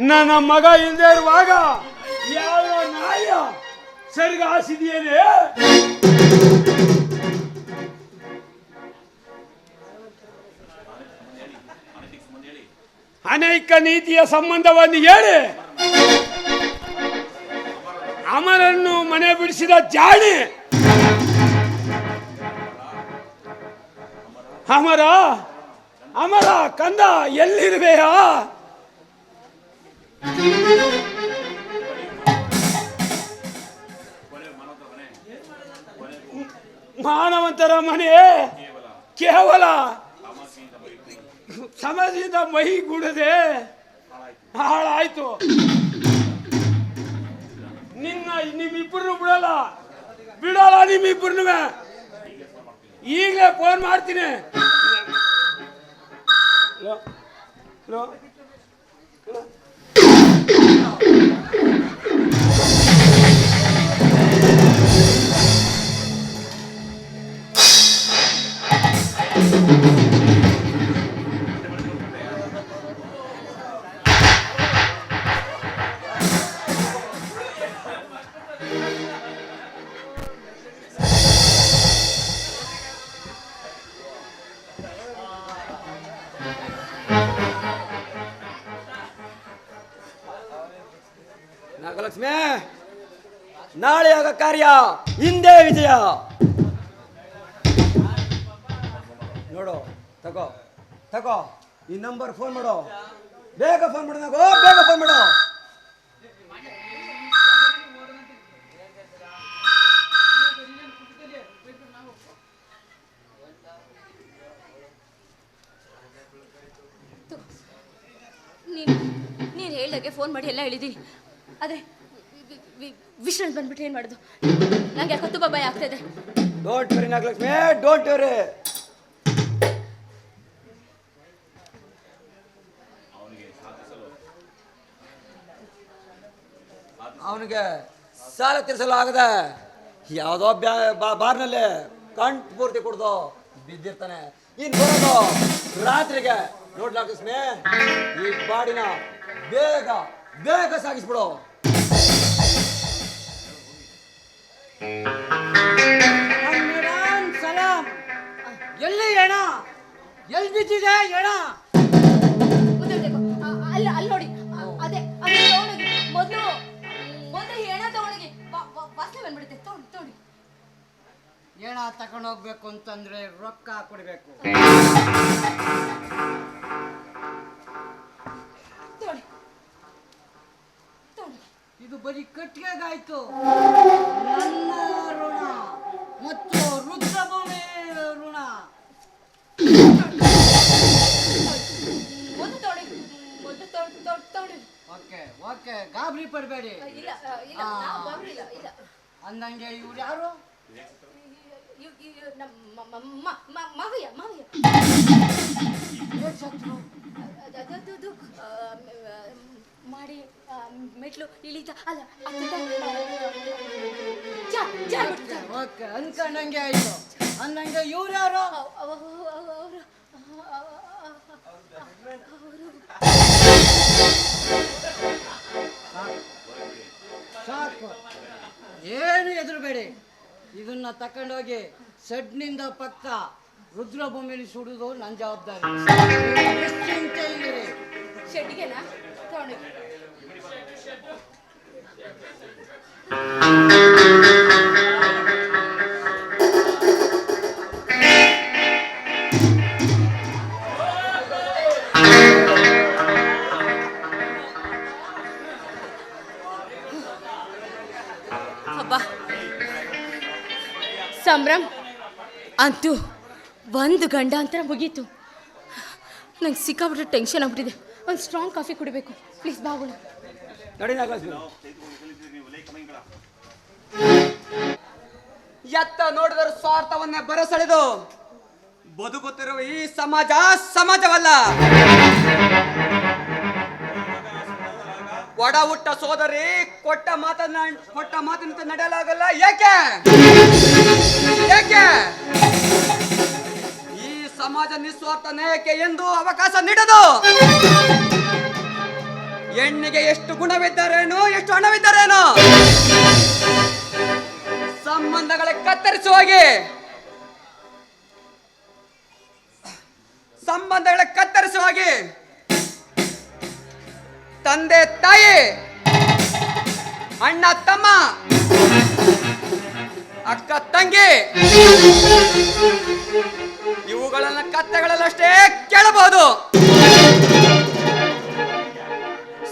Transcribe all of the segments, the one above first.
ನನ್ನ ಮಗ ಇಲ್ಲದೆ ಇರುವಾಗ ಯಾವ ನಾಯ ಸರಿಗ ಹಾಸಿದೆಯೇನೆ? ಅನೇಕ ನೀತಿಯ ಸಂಬಂಧವನ್ನು ಹೇಳಿ ಅಮರನ್ನು ಮನೆ ಬಿಡಿಸಿದ ಜಾಣಿ ಅಮರ ಅಮರ ಕಂದ ಎಲ್ಲಿರುವೆಯಾ? ಮಾನವಂತರ ಮನೆ ಕೇವಲ ಸಮಾಜದಿಂದ ಮೈ ಗುಡದೆ ಹಾಳಾಯ್ತು ನಿನ್ನ ನಿಮ್ಮಿಬ್ಬರನ್ನು ಬಿಡಲ್ಲ ಬಿಡಲ್ಲ ನಿಮ್ಮಿಬ್ಬರನ್ನು ಈಗಲೇ ಫೋನ್ ಮಾಡ್ತೀನಿ. 일로 일로 일로 ನಾಗಲಕ್ಷ್ಮಿ ನಾಳೆ ಆಗ ಕಾರ್ಯ, ಹಿಂದೆ ವಿಜಯ. ನೋಡು, ತಗೋ ತಗೋ, ಈ ನಂಬರ್ ಫೋನ್ ಮಾಡು. ಬೇಗ ಫೋನ್ ಮಾಡು ಬೇಗ ಫೋನ್ ಮಾಡು. ನೀನು ಹೇಳ್ದಾಗೆ ಫೋನ್ ಮಾಡಿ ಎಲ್ಲ ಹೇಳಿದ್ದೀನಿ. ಆದರೆ ವಿಶ್ರಾಂತ್ ಬಂದ್ಬಿಟ್ರೆ ಏನು ಮಾಡೋದು? ನಂಗೆ ಯಾಕೋ ತುಂಬ ಭಯ ಆಗ್ತಾಯಿದೆ don't worry Nagalakshmi. Don't worry ಅವನಿಗೆ ಸಾಲ ತೀರಿಸಲು ಆಗದೆ ಯಾವುದೋ ಬಾರ್ನಲ್ಲಿ ಕಂಟ್ ಪೂರ್ತಿ ಕುಡ್ದು ಬಿದ್ದಿರ್ತಾನೆ. ಇನ್ ಬರೋದು ರಾತ್ರಿಗೆ ನೋಡ್ ನಾಗಲಕ್ಷ್ಮಿ ಈ ಬಾಡಿನ ಬೇಗ ಬೇಗ ಸಾಗಿಸ್ಬಿಡು. ಸಲಾಮ್ ಸಲಾಂ. ಎಲ್ಲಿ ಹೆಣ ಎಲ್ಲಿ ಬಿದ್ದಿದೆ ಹೆಣ ಗೊತ್ತಿರ್ಬೇಕು ಅಲ್ಲ ಅಲ್ಲಿ ನೋಡಿ. ಅದೇ ಅದೇ ತಗೊಂಡೋಗಿ. ಮೊದಲು ಮೊದಲು ಹೆಣ ತಗೊಂಡೋಗಿ. ವಾಸನೆ ಬಂದ್ಬಿಡುತ್ತೆ. ತಗೊಂಡು ತಗೊಂಡು. ಹೆಣ ತಗೊಂಡು ಹೋಗ್ಬೇಕು ಅಂತಂದ್ರೆ ರೊಕ್ಕ ಕೊಡ್ಬೇಕು. ಬರೀ ಕಟ್ಟಿಗೆಗಾಯ್ತು. ನನ್ನ ಋಣ. ಮತ್ತು ರುದ್ರಭೂಮಿ ಋಣ. ಒಂದು ತಗೊಂಡು ಮೊದಲು ತಗೊಂಡು ತಗೊಂಡು ತೊಳಿ ಓಕೆ ಓಕೆ ಗಾಬರಿ ಪಡಬೇಡಿ. ಇಲ್ಲ ಇಲ್ಲ ಆ. ನಾವು ಗಾಬರಿ ಇಲ್ಲ ಇಲ್ಲ. ಅಂದಂಗೆ ಇವ್ರು ಯಾರು? ಇವ್- ಇವ್- ನಮ್ಮ ಮ- ಮ- ಮ- ಮಾವಯ್ಯ ಮಾವಯ್ಯ ಏನ್ ಶತ್ರು? ಅದು- ಮಾಡಿ ಮೆಟ್ಲು ಇಳಿತ. ಅಲ್ಲ. ಓಕೆ ಅನ್ಕೊಂಡಂಗೆ ಆಯ್ತು. ಅಂದಂಗೆ ಇವ್ರು ಯಾರು? ಅವ್- ಅವ್- ಅವ್- ಅವ್- ಅವ್ರು. ಸಾಕು. ಏನು ಎದುರುಬೇಡಿ. ಇದನ್ನ ತಕೊಂಡೋಗಿ ಸಡ್ನಿಂದ ಪಕ್ಕ ರುದ್ರಭೂಮಿಲಿ ಸುಡುದು ನನ್ನ ಜವಾಬ್ದಾರಿ. ಶೆಡ್ಡಿಗೆನಾ? ತಗೊಂಡೋಗಿ ಹಬ್ಬ ಸಂಭ್ರಮ್ ಅಂತೂ ಒಂದು ಗಂಡಾಂತರ ಮುಗೀತು. ನಂಗೆ ಸಿಕ್ಕಾಬಿಟ್ಟು ಟೆನ್ಷನ್ ಆಗ್ಬಿಟ್ಟಿದೆ. ಒಂದು ಸ್ಟ್ರಾಂಗ್ ಕಾಫಿ ಕುಡಿಬೇಕು. ಪ್ಲೀಸ್ ಬಾಗುಣ ಎತ್ತ ನೋಡಿದ್ರೆ ಸ್ವಾರ್ಥವನ್ನೇ ಬರಸೆಳೆದು. ಬದುಕುತ್ತಿರುವ ಈ ಸಮಾಜ ಸಮಾಜವಲ್ಲ. ಒಡ ಹುಟ್ಟ ಸೋದರಿ, ಕೊಟ್ಟ ಮಾತನ್ನ, ಕೊಟ್ಟ ಮಾತಿನಂತೆ ನಡೆಯಲಾಗಲ್ಲ. ಏಕೆ ಏಕೆ ಸಮಾಜ ನಿಸ್ವಾರ್ಥ ನ್ಯಾಯಕ್ಕೆ ಎಂದು ಅವಕಾಶ ನೀಡದು. ಹೆಣ್ಣಿಗೆ ಎಷ್ಟು ಗುಣವಿದ್ದಾರೇನು, ಎಷ್ಟು ಹಣವಿದ್ದರೇನು. ಸಂಬಂಧಗಳ ಕತ್ತರಿಸುವಾಗೆ ಸಂಬಂಧಗಳ ಕತ್ತರಿಸುವಾಗಿ ತಂದೆ, ತಾಯಿ, ಅಣ್ಣ, ತಮ್ಮ, ಅಕ್ಕ, ತಂಗಿ. ಇವುಗಳನ್ನ ಕತ್ತೆಗಳಲ್ಲಷ್ಟೇ ಕೇಳಬಹುದು.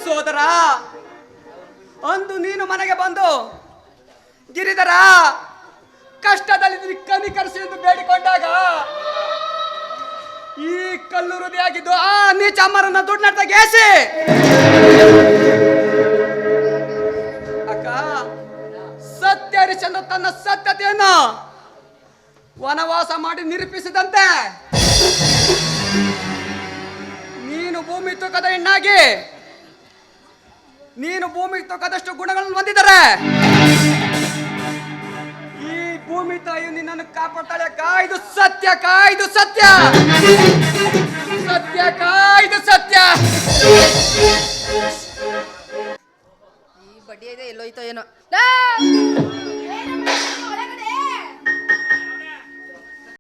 ಸೋದರ, ಅಂದು ನೀನು ಮನೆಗೆ ಬಂದು ಗಿರಿದರ ಕಷ್ಟದಲ್ಲಿ ಕನಿಕರಿಸಿ ಎಂದು ಬೇಡಿಕೊಂಡಾಗ ಈ ಕಲ್ಲು ಹೃದಯಾಗಿದ್ದು ಆ ನೀಚ ಅಮ್ಮರನ್ನ ದುಡ್ಡು ನಡ್ತ ಗೇಸಿ. ಅಕ್ಕ ಸತ್ಯ ಹರಿಚಂದ್ರ ತನ್ನ ಸತ್ಯತೆಯನ್ನು ವನವಾಸ ಮಾಡಿ ನಿರೂಪಿಸಿದಂತೆ. ನೀನು ಭೂಮಿ ತೂಕದ ಹೆಣ್ಣಾಗಿ, ನೀನು ಭೂಮಿ ತೂಕದಷ್ಟು ಗುಣಗಳನ್ನು ಹೊಂದಿದ್ದಾರೆ ಈ ಭೂಮಿ ತಾಯಿ ನಿನ್ನನ್ನು ಕಾಪಾಡ್ತಾಳೆ. ಕಾಯ್ದು ಸತ್ಯ ಇದು ಸತ್ಯ.